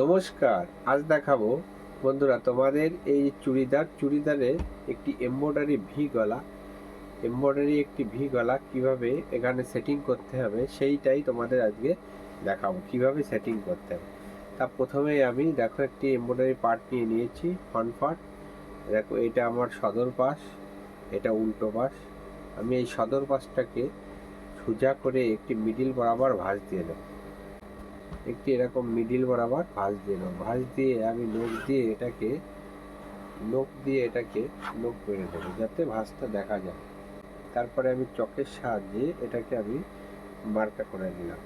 নমস্কার, আজ দেখাবো বন্ধুরা তোমাদের এই চুড়িদার। চুড়িদারে একটি এমব্রয়ডারি ভি গলা। এমব্রয়ডারি একটি ভি গলা, কীভাবে এখানে সেটিং করতে হবে সেইটাই তোমাদের আজকে দেখাবো, কীভাবে সেটিং করতে হবে। তা প্রথমেই আমি দেখো একটি এমব্রয়ডারি পার্ট নিয়ে নিয়েছি ফ্রন্ট পার্ট দেখো, এটা আমার সদর পাশ, এটা উল্টো পাশ। আমি এই সদর পাশটাকে সোজা করে একটি মিডিল বরাবর ভাঁজ দিয়ে নেব। একটি এরকম মিডিল বরাবর ভাঁজ দিয়ে নেব। ভাঁজ দিয়ে আমি নখ দিয়ে এটাকে, নখ দিয়ে এটাকে নখ করে দেবো যাতে ভাঁজটা দেখা যায়। তারপরে আমি চকের সাহায্যে এটাকে আমি মার্কা করে দিলাম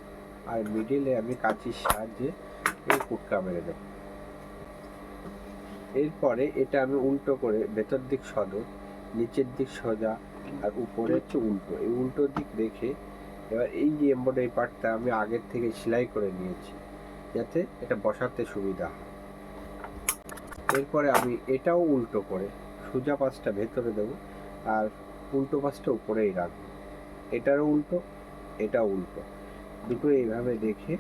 আর মিডিলে আমি কাঁচির সাহায্যে এই কুটকা মেরে দেবো। এরপরে এটা আমি উল্টো করে ভেতর দিক সদর নিচের দিক সোজা আর উপরে হচ্ছে উল্টো। এই উল্টো দিক রেখে এবার এই যে এমব্রয়ডারি পার্টটা আমি আগের থেকে সেলাই করে নিয়েছি, যাতে এটা বসাতে সুবিধা হয়। এরপরে আমি এটাও উল্টো করে সোজা পাশটা ভেতরে দেবো আর উল্টো পাশটা উপরেই রাখব। এটারও উল্টো এটা উল্টো। দুটো এইভাবে দেখে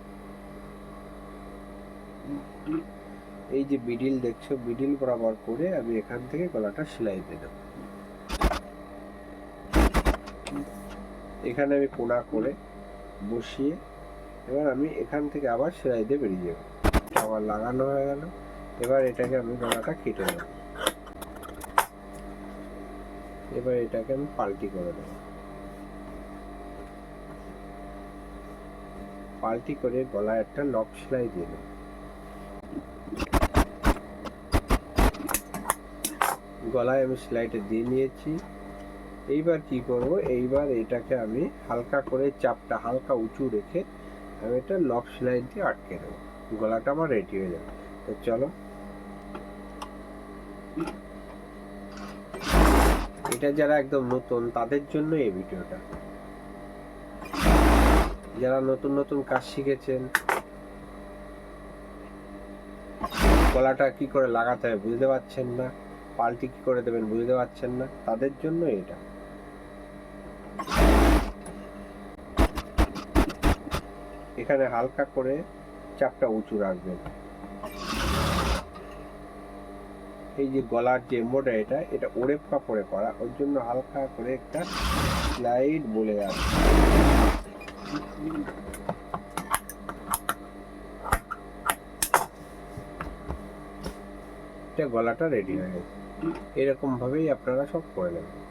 এই যে বিডিল দেখছ বিডিল বরাবর করে আমি এখান থেকে গলাটা সেলাই দিয়ে দেবো। এখানে আমি কোনা করে বসিয়ে এবার আমি এখান থেকে আবার সেলাই দিয়ে বেরিয়ে যাব। আবার লাগানো হয়ে গেল। এবার এটাকে আমি গলাটা কেটে নেব। এবার এটাকে আমি পাল্টি করে দেবো। পাল্টি করে গলায় একটা লক সেলাই দিয়ে দেবো। গলায় আমি সেলাইটা দিয়ে নিয়েছি। এইবার কি করব? এইবার এটাকে আমি হালকা করে চাপটা হালকা উঁচু রেখে আমি এটা লক সেলাই দিয়ে আটকে দেবো। গলাটা আমার রেডি হয়ে যাবে। তো চলো। এটা যারা একদম নতুন, তাদের জন্য এই ভিডিওটা। যারা নতুন নতুন কাজ শিখেছেন, গলাটা কি করে লাগাতে হবে বুঝতে পারছেন না, পাল্টি কি করে দেবেন বুঝতে পারছেন না, তাদের জন্য এটা। এখানে হালকা করে চাপটা উঁচু রাখবেন। এই যে গলার যে এমব্রয়ডারিটা এটা এটা ওরেপ কাপড়ে করা ওর জন্য হালকা করে একটা স্লাইড বলে আছে এটা গলাটা রেডি হয়ে গেছে। এরকম ভাবেই আপনারা সব করে নেবেন।